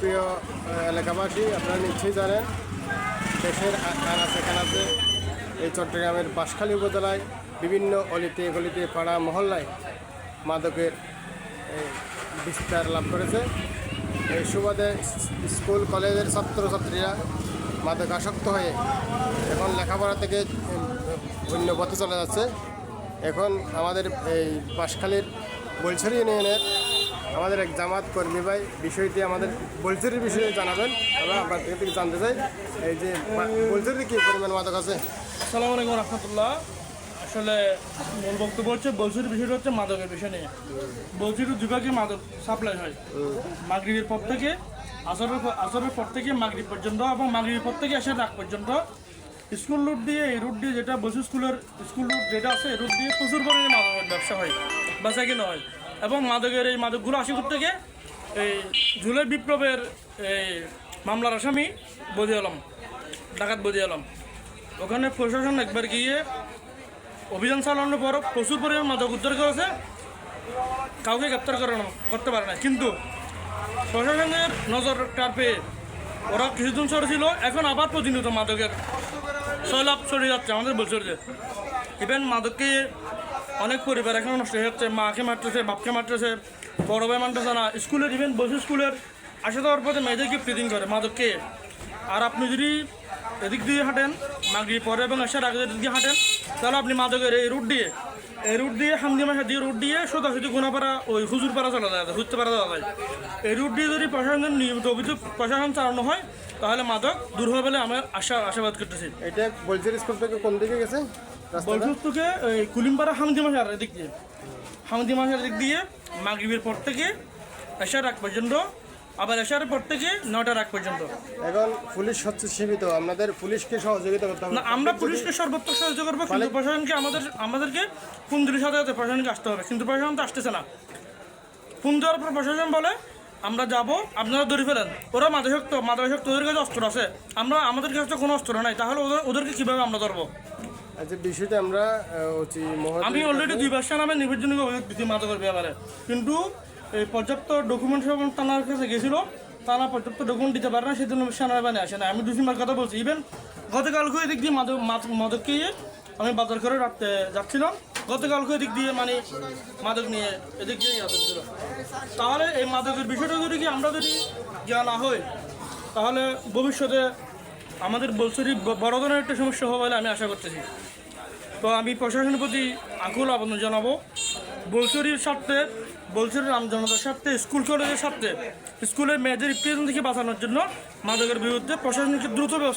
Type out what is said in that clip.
প্রিয় এলাকাবাসী, আপনারা নিশ্চয়ই জানেন, দেশের আ- আনাচে কানাচে এই চট্টগ্রামের বাঁশখালী উপজেলায় বিভিন্ন অলিতে গলিতে পাড়া মহল্লায় মাদকের বিস্তার লাভ করেছে। এই সুবাদে স্কুল, কলেজের ছাত্রছাত্রীরা মাদক আসক্ত হয়ে এখন লেখাপড়া থেকে অন্য পথে চলে যাচ্ছে। এখন আমাদের এই বাঁশখালীর বলছড়ি ইউনিয়নের আমাদের এক জামাত কর্মী ভাই বিষয়টি আমাদের বলছড়ির বিষয়ে জানাবেন। আমরা আপনার থেকে জানতে চাই। এই যে বলছড়িতে কী পরিমাণ মাদক আছে? আসসালামু আলাইকুম রহমতুল্লাহ। আসলে মূল বক্তব্য হচ্ছে বলছির বিষয়টা হচ্ছে মাদকের বিষয় নিয়ে। বলছির দুভাগে মাদক সাপ্লাই হয়। মাগরিবের পর থেকে, আসরের আসরের পর থেকে, মাগরিব পর্যন্ত এবং মাগরিবের পর থেকে এসে রাত পর্যন্ত। স্কুল রুট দিয়ে, এই রুট দিয়ে যেটা বসু স্কুলের, স্কুল রুট যেটা আছে, এই রুট দিয়ে প্রচুর পরিমাণে মাদকের ব্যবসা হয়। বেচা কিনা হয়। এবং মাদকের এই মাদকগুলো আসে থেকে এই জুলাই বিপ্লবের এই মামলার আসামি বদি আলম, ডাকাত বদি আলম। ওখানে প্রশাসন একবার গিয়ে অভিযান চালানোর পর প্রচুর পরিমাণ মাদক উদ্ধার করেছে। কাউকে গ্রেপ্তার করানো, করতে পারে না কিন্তু প্রশাসনের নজর টার পেয়ে ওরা কিছুদিন ছিল, এখন আবার প্রতিনিয়ত মাদকের সয়লাভ ছড়িয়ে যাচ্ছে, আমাদের বলছে ইভেন মাদককে অনেক পরিবার এখন নষ্ট হয়ে যাচ্ছে, মাকে মারতেছে, বাপকে মারতেছে, বড় ভাই মানতেছে না। স্কুলের ইভেন বসে স্কুলের আসে যাওয়ার পথে মেয়েদেরকে ফিটিং করে। মাদককে আর আপনি যদি এদিক দিয়ে হাঁটেন মাগরি পরে এবং আসার আগে এদিক দিয়ে হাঁটেন তাহলে আপনি মাদকের এই রুট দিয়ে এই রুট দিয়ে হামদি মাসা দিয়ে রুট দিয়ে সোজাসুজি গুণাপাড়া ওই হুজুরপাড়া চলা যায় হুজতে পারা যাওয়া যায়। এই রুট দিয়ে যদি প্রশাসনের নিয়মিত অভিযোগ প্রশাসন চালানো হয় তাহলে মাদক দূর হবে বলে আমার আশা আশাবাদ করতেছি। এটা বলছির স্কুল থেকে কোন দিকে গেছে? বলপুর থেকে এই কুলিমপাড়া হামদি মাসার এদিক দিয়ে। হামদি মাসার দিক দিয়ে মাগরিবের পর থেকে এসার আগ পর্যন্ত আবার এসার পর থেকে নটার আগ পর্যন্ত। এখন পুলিশ হচ্ছে সীমিত আপনাদের পুলিশকে সহযোগিতা করতে হবে। না আমরা পুলিশকে সর্বোচ্চ সাহায্য করব কিন্তু প্রশাসনকে আমাদের আমাদেরকে ফোন দিলে সাথে সাথে প্রশাসনকে আসতে হবে কিন্তু প্রশাসন তো আসতেছে না। ফোন দেওয়ার পর প্রশাসন বলে আমরা যাব আপনারা ধরে ফেলেন। ওরা মাদকাসক্ত মাদকাসক্ত ওদের কাছে অস্ত্র আছে। আমরা আমাদের কাছে তো কোনো অস্ত্র নাই তাহলে ওদের ওদেরকে কীভাবে আমরা ধরবো? আচ্ছা বিষয়টা আমরা আমি অলরেডি দুই বছর নামে নির্বাচনী অভিযোগ দিচ্ছি মাদকের ব্যাপারে কিন্তু এই পর্যাপ্ত ডকুমেন্ট সব তানার কাছে গেছিল। তারা পর্যাপ্ত ডকুমেন্ট দিতে পারে না, সেজন্য সেনাবাহিনী আসে না। আমি দুসিমার কথা বলছি। ইভেন গতকালকে দিক দিয়ে মাদক মাদ- মাদককে আমি বাজার করে রাখতে যাচ্ছিলাম। গতকালকে এদিক দিয়ে মানে মাদক নিয়ে এদিক দিয়ে যাচ্ছিল। তাহলে এই মাদকের বিষয়টা যদি কি আমরা যদি জ্ঞান না হয়, তাহলে ভবিষ্যতে আমাদের বলছরি বড় ধরনের একটা সমস্যা হবে বলে আমি আশা করতেছি। তো আমি প্রশাসনের প্রতি আকুল আবেদন জানাব। বলছরির স্বার্থে বলছরির রাম জনতার স্বার্থে, স্কুল কলেজের স্বার্থে। স্কুলের মেয়েদের ইপ্রেজেন্ট থেকে বাঁচানোর জন্য মাদকের বিরুদ্ধে প্রশাসনকে দ্রুত ব্যবস্থা